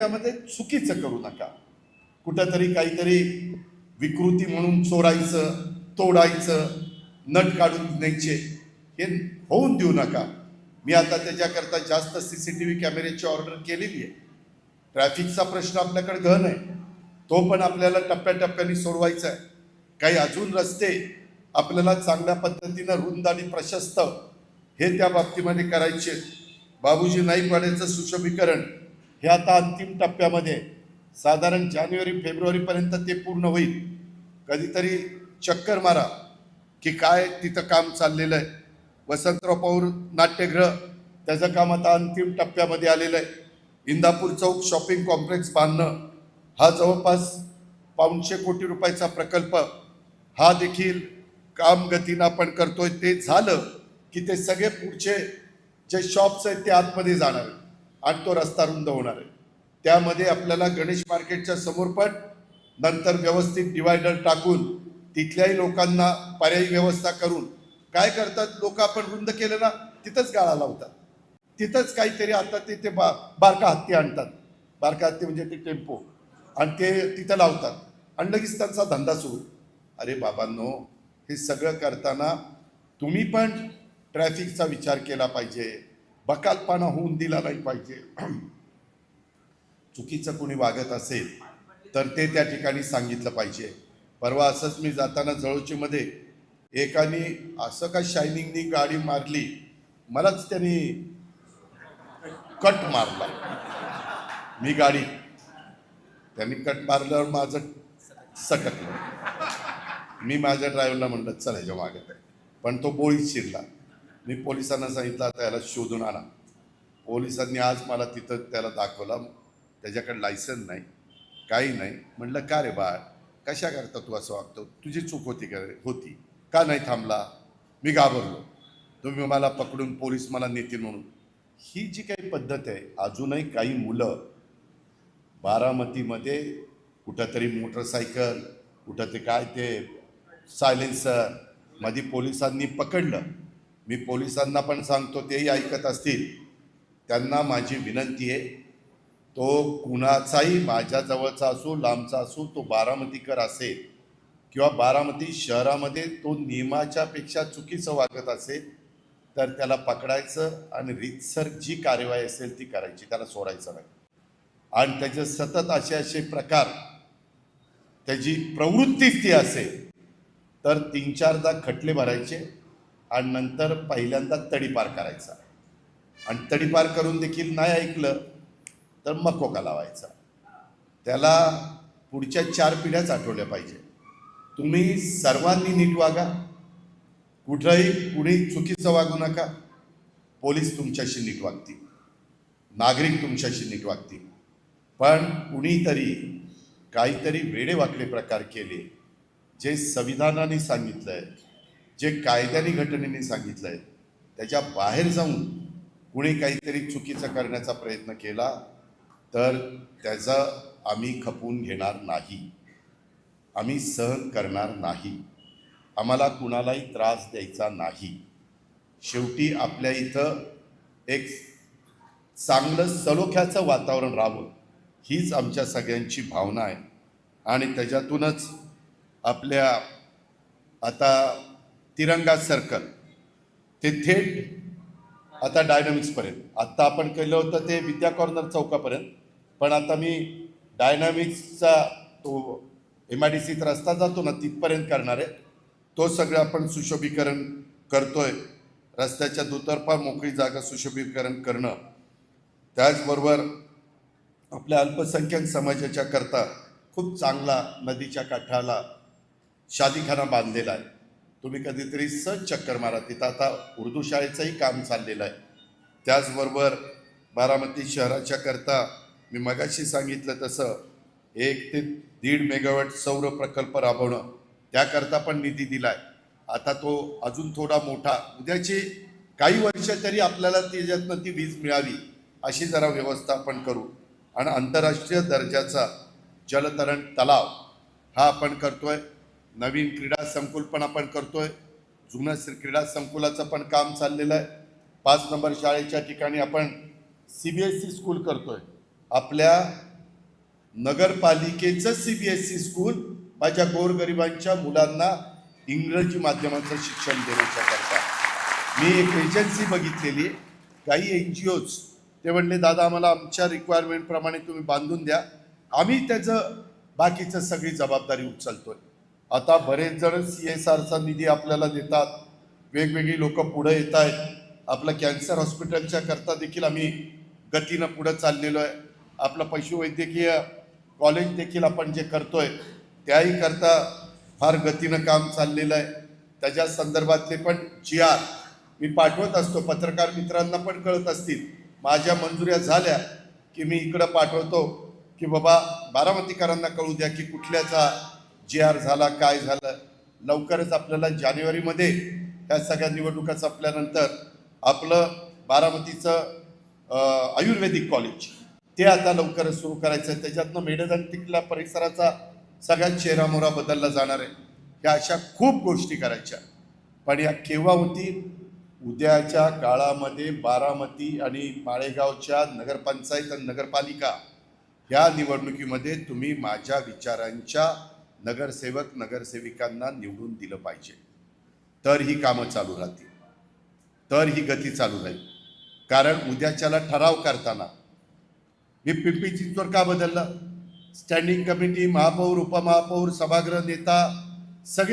त्यामध्ये चुकीचं करू नका. कुठंतरी काहीतरी विकृती म्हणून चोरायचं तोडायचं नट काढून न्यायचे हे होऊन देऊ नका. मी आता त्याच्याकरता जास्त सी सी टी व्ही कॅमेऱ्याची ऑर्डर केलेली आहे. ट्रॅफिकचा प्रश्न आपल्याकडे गहन आहे. तो पण आपल्याला टप्प्याटप्प्याने सोडवायचा आहे. काही अजून रस्ते आपल्याला चांगल्या पद्धतीनं रुंद आणि प्रशस्त हे त्या बाबतीमध्ये करायचे आहेत. बाबूजी नाईकवाड्याचं सुशोभीकरण हे आता अंतिम टप्प्यामध्ये साधारण जानेवारी फेब्रुवारीपर्यंत ते पूर्ण होईल. कधीतरी चक्कर मारा की काय तिथं काम चाललेलं आहे. वसंतराव पौर नाट्यगृह त्याचं काम आता अंतिम टप्प्यामध्ये आलेलं आहे. इंदापूर चौक शॉपिंग कॉम्प्लेक्स बांधणं हा जवळपास पाऊनशे कोटी रुपयाचा प्रकल्प हा देखील काम गतीनं आपण करतोय. ते झालं की ते सगळे पुढचे जे शॉप्स आहेत ते आतमध्ये जाणार आहे आणि तो रस्ता रुंद होणार आहे. त्यामध्ये आपल्याला गणेश मार्केटच्या समोर पण नंतर व्यवस्थित डिवायडर टाकून तिथल्याही लोकांना पर्यायी व्यवस्था करून काय करतात? लोक आपण रुंद केलं ना तिथंच गाळा लावतात. तिथंच काहीतरी आता ते ते बा बारका हत्ती आणतात. बारका हत्ती म्हणजे ते टेम्पो. आणि ते तिथं लावतात. आणि लगेच त्यांचा धंदा सुरू. अरे बाबांनो हे सगळं करताना तुम्ही पण ट्रॅफिकचा विचार केला पाहिजे. बकालपणा होऊन दिला नाही पाहिजे. चुकीचं कोणी वागत असेल तर ते त्या ठिकाणी सांगितलं पाहिजे. परवा असंच मी जाताना जळोचीमध्ये एकाने असं का शायनिंगनी गाडी मारली मलाच त्यांनी कट मारला. मी गाडी त्यांनी कट मारल्यावर माझं सकटलं मी माझ्या ड्रायव्हरला म्हणलं चल ह्याच्या मागे पण तो बोळीत शिरला. मी पोलिसांना सांगितलं आता याला शोधून आणा. पोलिसांनी आज मला तिथं त्याला दाखवला. त्याच्याकडे लायसन नाही काही नाही. म्हणलं का रे बाळ? कशा करता तू असं वागतो? तुझी चूक होती का रे? होती. का नाही थांबला? मी घाबरलो. तुम्ही मला पकडून पोलीस मला नेतील म्हणून. ही जी काही पद्धत आहे अजूनही काही मुलं बारामतीमध्ये कुठंतरी मोटरसायकल कुठं ते काय ते सायलेन्सरमध्ये पोलिसांनी पकडलं. मी पोलिसांना पण सांगतो तेही ऐकत असतील. त्यांना माझी विनंती आहे तो कुणाचाही माझ्याजवळचा असो लांबचा असो तो बारामतीकर असेल किंवा बारामती शहरामध्ये तो नियमाच्यापेक्षा चुकीचं वागत असेल तर त्याला पकडायचं आणि रीतसर जी कार्यवाही असेल ती करायची त्याला सोडायचं नाही. आणि त्याचे सतत असे असे प्रकार त्याची प्रवृत्तीच ती असेल तर तीन चारदा खटले भरायचे आणि नंतर पहिल्यांदा तडीपार करायचा. आणि तडीपार करून देखील नाही ऐकलं तर मकोका लावायचा. त्याला पुढच्या चार पिढ्याच आठवल्या पाहिजे. तुम्ही सर्वांनी नीट वागा. कुठंही कुणी चुकीचं वागू नका. पोलीस तुमच्याशी नीट वागतील. नागरिक तुमच्याशी नीट वागतील. पण कुणीतरी काहीतरी वेडेवाकडे प्रकार केले जे संविधानाने सांगितलं आहे जे कायद्याने घटनेने सांगितलं आहे त्याच्या बाहेर जाऊन कुणी काहीतरी चुकीचं करण्याचा प्रयत्न केला तर त्याचं आम्ही खपवून घेणार नाही. आम्ही सहन करणार नाही. आम्हाला कुणालाही त्रास द्यायचा नाही. शेवटी आपल्या इथं एक चांगलं सलोख्याचं वातावरण राहावं हीच आमच्या सगळ्यांची भावना आहे. आणि त्याच्यातूनच आपल्या आता तिरंगा सर्कल ते थेट आता डायनामिक्सपर्यंत आत्ता आपण केलं होतं ते विद्या कॉर्नर चौकापर्यंत. पण आता मी डायनामिक्सचा तो एम आय डी सीत रस्ता जातो ना तिथपर्यंत करणार आहे. तो सगळं आपण सुशोभीकरण करतोय. रस्त्याच्या दुतर्फा मोकळी जागा सुशोभीकरण करणं. त्याचबरोबर आपल्या अल्पसंख्याक समाजाच्या करता खूप चांगला नदीच्या काठाला शादीखाना बांधलेला आहे. तुम्ही कधीतरी सहज चक्कर मारा. तिथं आता उर्दू शाळेचंही काम चाललेलं आहे. त्याचबरोबर बारामती शहराच्या करता मी मगाशी सांगितलं तसं एक ते दीड मेगावॅट सौर प्रकल्प राबवणं त्याकरता पण निधी आहे आता तो अजून थोडा मोठा उद्याची काही वर्ष तरी आपल्याला त्याच्यातनं ती वीज मिळावी अशी जरा व्यवस्था आपण करू. आणि आंतरराष्ट्रीय दर्जाचा जलतरण तलाव हा आपण करतोय. नवीन क्रीडा संकुल पण आपण करतोय. जुनं क्रीडा संकुलाचं पण काम चाललेलं आहे. पाच नंबर शाळेच्या ठिकाणी आपण C B S E school करतोय. आपल्या नगरपालिकेचं C B S E school माझ्या गोरगरिबांच्या मुलांना इंग्रजी माध्यमाचं शिक्षण देण्याच्या करता. मी एक एजन्सी बघितलेली काही एन जी ओज ते म्हणले दादा आम्हाला आमच्या रिक्वायरमेंटप्रमाणे तुम्ही बांधून द्या. आम्ही त्याचं बाकीचं सगळी जबाबदारी उचलतोय. आता बरेच जण सी एस आरचा निधी आपल्याला देतात. वेगवेगळी लोक पुढे येत आहेत आपलं कॅन्सर हॉस्पिटलच्या करता देखील आम्ही गतीनं पुढं चाललेलो आहे. आपलं पशुवैद्यकीय कॉलेज देखील आपण जे करतोय त्याही करता फार गतीनं काम चाललेलं आहे. त्याच्या संदर्भातले पण जी आर मी पाठवत असतो. पत्रकार मित्रांना पण कळत असतील. माझ्या मंजुऱ्या झाल्या की मी इकडं पाठवतो की बाबा बारामतीकरांना कळू द्या की कुठल्याचा जे आर झाला काय झालं लवकरच आपल्याला जानेवारीमध्ये ह्या सगळ्या निवडणुका संपल्यानंतर आपलं बारामतीचं आयुर्वेदिक कॉलेज ते आता लवकरच सुरू करायचं आहे त्याच्यातनं मेडदंतिकला परिसराचा सगळ्यात चेहरामोहरा बदलला जाणार आहे. ह्या अशा खूप गोष्टी करायच्या. पण या केव्हा होतील? उद्याच्या काळामध्ये बारामती आणि माळेगावच्या नगरपंचायत आणि नगरपालिका या निवडणुकीमध्ये तुम्ही माझ्या विचारांच्या नगरसेवक नगरसेविकांना निवडून दिलं पाहिजे. तर ही कामं चालू राहतील. तर ही गती चालू राहील. कारण उद्याच्याला ठराव करताना मी पिंपरी चिंचवड का बदललं? स्टँडिंग कमिटी महापौर उपमहापौर सभागृह नेता सगळे